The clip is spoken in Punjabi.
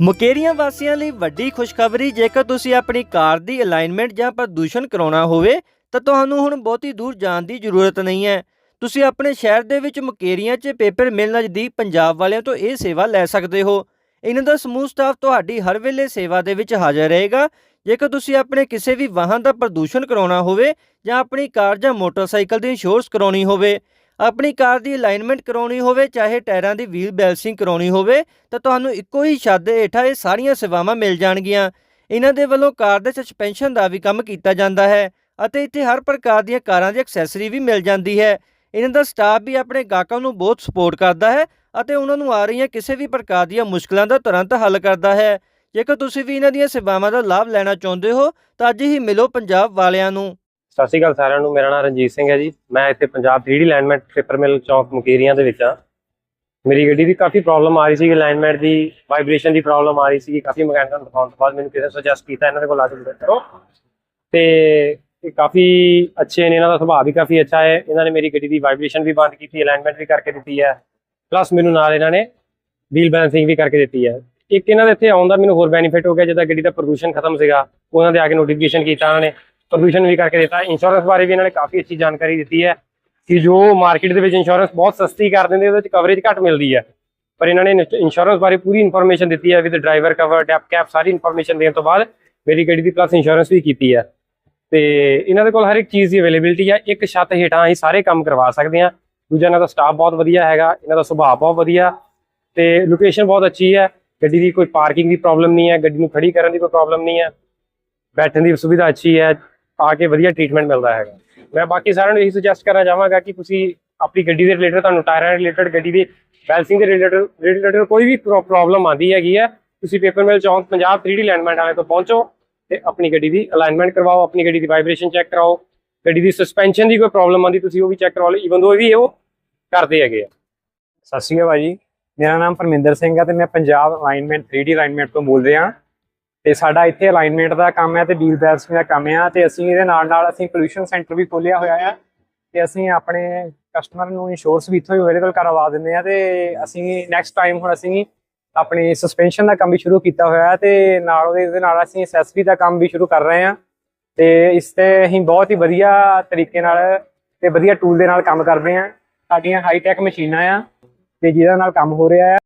ਮੁਕੇਰੀਆਂ ਵਾਸੀਆਂ ਲਈ ਵੱਡੀ ਖੁਸ਼ਖਬਰੀ, ਜੇਕਰ ਤੁਸੀਂ ਆਪਣੀ ਕਾਰ ਦੀ ਅਲਾਈਨਮੈਂਟ ਜਾਂ ਪ੍ਰਦੂਸ਼ਣ ਕਰਾਉਣਾ ਹੋਵੇ, ਤਾਂ ਤੁਹਾਨੂੰ ਹੁਣ ਬਹੁਤੀ ਦੂਰ ਜਾਣ ਦੀ ਜ਼ਰੂਰਤ ਨਹੀਂ ਹੈ। ਤੁਸੀਂ ਆਪਣੇ ਸ਼ਹਿਰ ਦੇ ਵਿੱਚ ਮੁਕੇਰੀਆਂ 'ਚ ਪੇਪਰ ਮਿਲ ਨਜ਼ਦੀਕ ਪੰਜਾਬ ਵਾਲਿਆਂ ਤੋਂ ਇਹ ਸੇਵਾ ਲੈ ਸਕਦੇ ਹੋ। ਇਹਨਾਂ ਦਾ ਸਮੂਹ ਸਟਾਫ ਤੁਹਾਡੀ ਹਰ ਵੇਲੇ ਸੇਵਾ ਦੇ ਵਿੱਚ ਹਾਜ਼ਰ ਰਹੇਗਾ। ਜੇਕਰ ਤੁਸੀਂ ਆਪਣੇ ਕਿਸੇ ਵੀ ਵਾਹਨ ਦਾ ਪ੍ਰਦੂਸ਼ਣ ਕਰਾਉਣਾ ਹੋਵੇ ਜਾਂ ਆਪਣੀ ਕਾਰ ਜਾਂ ਮੋਟਰਸਾਈਕਲ ਦੀ ਇੰਸ਼ੋਰੈਂਸ ਕਰਾਉਣੀ ਹੋਵੇ ਆਪਣੀ ਕਾਰ ਦੀ ਅਲਾਈਨਮੈਂਟ ਕਰਾਉਣੀ ਹੋਵੇ, ਚਾਹੇ ਟਾਇਰਾਂ ਦੀ ਵੀਲ ਬੈਲਸਿੰਗ ਕਰਾਉਣੀ ਹੋਵੇ, ਤਾਂ ਤੁਹਾਨੂੰ ਇੱਕੋ ਹੀ ਛੱਤ ਦੇ ਹੇਠਾਂ ਇਹ ਸਾਰੀਆਂ ਸੇਵਾਵਾਂ ਮਿਲ ਜਾਣਗੀਆਂ। ਇਹਨਾਂ ਦੇ ਵੱਲੋਂ ਕਾਰ ਦੇ ਸਸਪੈਂਸ਼ਨ ਦਾ ਵੀ ਕੰਮ ਕੀਤਾ ਜਾਂਦਾ ਹੈ ਅਤੇ ਇੱਥੇ ਹਰ ਪ੍ਰਕਾਰ ਦੀਆਂ ਕਾਰਾਂ ਦੀ ਐਕਸੈਸਰੀ ਵੀ ਮਿਲ ਜਾਂਦੀ ਹੈ। ਇਹਨਾਂ ਦਾ ਸਟਾਫ ਵੀ ਆਪਣੇ ਗਾਹਕਾਂ ਨੂੰ ਬਹੁਤ ਸਪੋਰਟ ਕਰਦਾ ਹੈ ਅਤੇ ਉਹਨਾਂ ਨੂੰ ਆ ਰਹੀਆਂ ਕਿਸੇ ਵੀ ਪ੍ਰਕਾਰ ਦੀਆਂ ਮੁਸ਼ਕਲਾਂ ਦਾ ਤੁਰੰਤ ਹੱਲ ਕਰਦਾ ਹੈ। ਜੇਕਰ ਤੁਸੀਂ ਵੀ ਇਹਨਾਂ ਦੀਆਂ ਸੇਵਾਵਾਂ ਦਾ ਲਾਭ ਲੈਣਾ ਚਾਹੁੰਦੇ ਹੋ, ਤਾਂ ਅੱਜ ਹੀ ਮਿਲੋ ਪੰਜਾਬ ਵਾਲਿਆਂ ਨੂੰ। ਸਤਿ ਸ਼੍ਰੀ ਅਕਾਲ ਸਾਰਿਆਂ ਨੂੰ, ਮੇਰਾ ਨਾਮ ਰਣਜੀਤ ਸਿੰਘ ਹੈ ਜੀ। ਮੈਂ ਇੱਥੇ Punjab 3D alignment paper mill chowk Mukerian ਦੇ ਵਿੱਚ ਆ ਮੇਰੀ ਗੱਡੀ ਦੀ ਕਾਫੀ ਪ੍ਰੋਬਲਮ ਆ ਰਹੀ ਸੀ ਅਲਾਈਨਮੈਂਟ ਦੀ ਵਾਈਬ੍ਰੇਸ਼ਨ ਦੀ ਪ੍ਰੋਬਲਮ ਆ ਰਹੀ ਸੀ ਕਾਫੀ ਮਕੈਨਿਕਲ ਨੂੰ ਦਿਖਾਉਣ ਤੋਂ ਬਾਅਦ ਮੈਨੂੰ ਕਿਸੇ ਸੁਜੈਸਟ ਕੀਤਾ, ਇਹਨਾਂ ਦੇ ਕੋਲ ਆ ਕੇ ਵਿਜ਼ਿਟ ਤੇ ਇਹ ਕਾਫੀ ਅੱਛੇ ਨੇ, ਇਹਨਾਂ ਦਾ ਸੁਭਾਅ ਵੀ ਕਾਫੀ ਅੱਛਾ ਹੈ। ਇਹਨਾਂ ਨੇ ਮੇਰੀ ਗੱਡੀ ਦੀ ਵਾਈਬ੍ਰੇਸ਼ਨ ਵੀ ਬੰਦ ਕੀਤੀ ਅਲਾਈਨਮੈਂਟ ਵੀ ਕਰਕੇ ਦਿੱਤੀ ਹੈ। ਪਲੱਸ ਮੈਨੂੰ ਨਾਲ ਇਹਨਾਂ ਨੇ ਵੀਲ ਬੈਲੈਂਸਿੰਗ ਵੀ ਕਰਕੇ ਦਿੱਤੀ ਹੈ। ਇੱਕ ਇਹਨਾਂ ਦੇ ਇੱਥੇ ਆਉਣ ਦਾ ਮੈਨੂੰ ਹੋਰ ਬੈਨੀਫਿਟ ਹੋ ਗਿਆ, ਜਿੱਦਾਂ ਗੱਡੀ ਦਾ ਪ੍ਰਦੂਸ਼ਣ ਖਤਮ ਸੀਗਾ, ਉਹਨਾਂ ਦੇ ਆ ਕੇ ਨੋਟੀਫਿਕੇਸ਼ਨ ਕੀਤਾ ਉਹਨਾਂ ਨੇ। ਪ੍ਰਦੂਸ਼ਣ ਵੀ ਕਰਕੇ ਦਿੱਤਾ। ਇੰਸ਼ੋਰੈਂਸ ਬਾਰੇ ਵੀ ਇਹਨਾਂ ਨੇ ਕਾਫੀ ਅੱਛੀ ਜਾਣਕਾਰੀ ਦਿੱਤੀ ਹੈ ਕਿ ਜੋ ਮਾਰਕੀਟ ਦੇ ਵਿੱਚ ਇੰਸ਼ੋਰੈਂਸ ਬਹੁਤ ਸਸਤੀ ਕਰ ਦਿੰਦੇ, ਉਹਦੇ ਵਿੱਚ ਕਵਰੇਜ ਘੱਟ ਮਿਲਦੀ ਹੈ। ਪਰ ਇਹਨਾਂ ਨੇ ਇੰਸ਼ੋਰੈਂਸ ਬਾਰੇ ਪੂਰੀ ਇਨਫੋਰਮੇਸ਼ਨ ਦਿੱਤੀ ਹੈ ਵਿਦ ਡਰਾਈਵਰ ਕਵਰ ਡੈਪ ਕੈਪ ਸਾਰੀ ਇਨਫੋਰਮੇਸ਼ਨ ਦੇਣ ਤੋਂ ਬਾਅਦ ਮੇਰੀ ਗੱਡੀ ਦੀ ਪਲੱਸ ਇੰਸ਼ੋਰੈਂਸ ਵੀ ਕੀਤੀ ਹੈ। ਤੇ ਇਹਨਾਂ ਦੇ ਕੋਲ ਹਰ ਇੱਕ ਚੀਜ਼ ਦੀ ਅਵੇਲੇਬਿਲਟੀ ਹੈ। ਇੱਕ ਛੱਤ ਹੇਠਾਂ ਅਸੀਂ ਸਾਰੇ ਕੰਮ ਕਰਵਾ ਸਕਦੇ ਹਾਂ। ਦੂਜਾ ਇਹਨਾਂ ਦਾ ਸਟਾਫ ਬਹੁਤ ਵਧੀਆ ਹੈਗਾ, ਇਹਨਾਂ ਦਾ ਸੁਭਾਅ ਬਹੁਤ ਵਧੀਆ। ਤੇ ਲੋਕੇਸ਼ਨ ਬਹੁਤ ਅੱਛੀ ਹੈ। ਗੱਡੀ ਦੀ ਕੋਈ ਪਾਰਕਿੰਗ ਦੀ ਪ੍ਰੋਬਲਮ ਨਹੀਂ ਹੈ, ਗੱਡੀ ਨੂੰ ਖੜੀ ਕਰਨ ਦੀ ਕੋਈ ਪ੍ਰੋਬਲਮ ਨਹੀਂ ਹੈ। ਬੈਠਣ ਦੀ ਸੁਵਿਧਾ ਅੱਛੀ ਹੈ। ਆ ਕੇ ਵਧੀਆ ਟ੍ਰੀਟਮੈਂਟ ਮਿਲਦਾ ਹੈਗਾ। ਮੈਂ ਬਾਕੀ ਸਾਰਿਆਂ ਨੂੰ ਇਹੀ ਸੁਜੈਸਟ ਕਰਨਾ ਚਾਹਾਂਗਾ ਕਿ ਤੁਸੀਂ ਆਪਣੀ ਗੱਡੀ ਦੇ ਰਿਲੇਟਡ ਤੁਹਾਨੂੰ ਟਾਇਰਾਂ ਰਿਲੇਟਡ ਗੱਡੀ ਦੀ ਬੈਲਸਿੰਗ ਦੇ ਰਿਲੇਟਡ ਰਿਲੇਟਡ ਕੋਈ ਵੀ ਪ੍ਰੋਬਲਮ ਆਂਦੀ ਹੈਗੀ ਹੈ ਤੁਸੀਂ ਪੇਪਰ ਮਿਲ ਚੌਂਕ ਪੰਜਾਬ 3D ਅਲਾਈਨਮੈਂਟ ਵਾਲੇ ਤੋਂ ਪਹੁੰਚੋ ਤੇ ਆਪਣੀ ਗੱਡੀ ਦੀ ਅਲਾਈਨਮੈਂਟ ਕਰਵਾਓ, ਆਪਣੀ ਗੱਡੀ ਦੀ ਵਾਈਬ੍ਰੇਸ਼ਨ ਚੈੱਕ ਕਰਾਓ, ਗੱਡੀ ਦੀ ਸਸਪੈਂਸ਼ਨ ਦੀ ਕੋਈ ਪ੍ਰੋਬਲਮ ਆਂਦੀ ਤੁਸੀਂ ਉਹ ਵੀ ਚੈੱਕ ਕਰਵਾ ਲਓ ਈਵਨ ਦੋ ਵੀ ਉਹ ਕਰਦੇ ਹੈਗੇ ਆ। ਸਤਿ ਸ਼੍ਰੀ ਅਕਾਲ ਭਾਜੀ। ਮੇਰਾ ਨਾਮ ਪਰਮਿੰਦਰ ਸਿੰਘ ਹੈ ਤੇ ਮੈਂ ਪੰਜਾਬ ਅਲਾਈਨਮੈਂਟ 3D ਅਲਾਈਨਮੈਂਟ ਤੋਂ ਬੋਲ ਰਿਹਾ। ਤੇ ਸਾਡਾ ਇੱਥੇ ਅਲਾਈਨਮੈਂਟ ਦਾ ਕੰਮ ਹੈ ਤੇ ਡੀਲ ਬੈਲਸਿੰਗ ਦਾ ਕੰਮ ਹੈ ਤੇ ਅਸੀਂ ਇਹਦੇ ਨਾਲ ਨਾਲ ਅਸੀਂ ਪੋਲੂਸ਼ਨ ਸੈਂਟਰ ਵੀ ਖੋਲਿਆ ਹੋਇਆ ਹੈ ਤੇ ਅਸੀਂ ਆਪਣੇ ਕਸਟਮਰ ਨੂੰ ਇੰਸ਼ੋਰੈਂਸ ਵੀ ਇੱਥੋਂ ਹੀ ਅਵੇਲੇਬਲ ਕਰਵਾ ਦਿੰਦੇ ਆ ਤੇ ਅਸੀਂ ਨੈਕਸਟ ਟਾਈਮ ਹੁਣ ਅਸੀਂ ਆਪਣੀ ਸਸਪੈਂਸ਼ਨ ਦਾ ਕੰਮ ਵੀ ਸ਼ੁਰੂ ਕੀਤਾ ਹੋਇਆ ਹੈ ਤੇ ਨਾਲ ਉਹਦੇ ਇਹਦੇ ਨਾਲ ਅਸੀਂ ਐਕਸੈਸਰੀ ਦਾ ਕੰਮ ਵੀ ਸ਼ੁਰੂ ਕਰ ਰਹੇ ਹਾਂ ਤੇ ਇਸ ਤੇ ਅਸੀਂ ਬਹੁਤ ਹੀ ਵਧੀਆ ਤਰੀਕੇ ਨਾਲ ਤੇ ਵਧੀਆ ਟੂਲ ਦੇ ਨਾਲ ਕੰਮ ਕਰਦੇ ਹਾਂ। ਸਾਡੀਆਂ ਹਾਈ ਟੈਕ ਮਸ਼ੀਨਾਂ ਆ ਤੇ ਜਿਹਦੇ ਨਾਲ ਕੰਮ ਹੋ ਰਿਹਾ ਹੈ।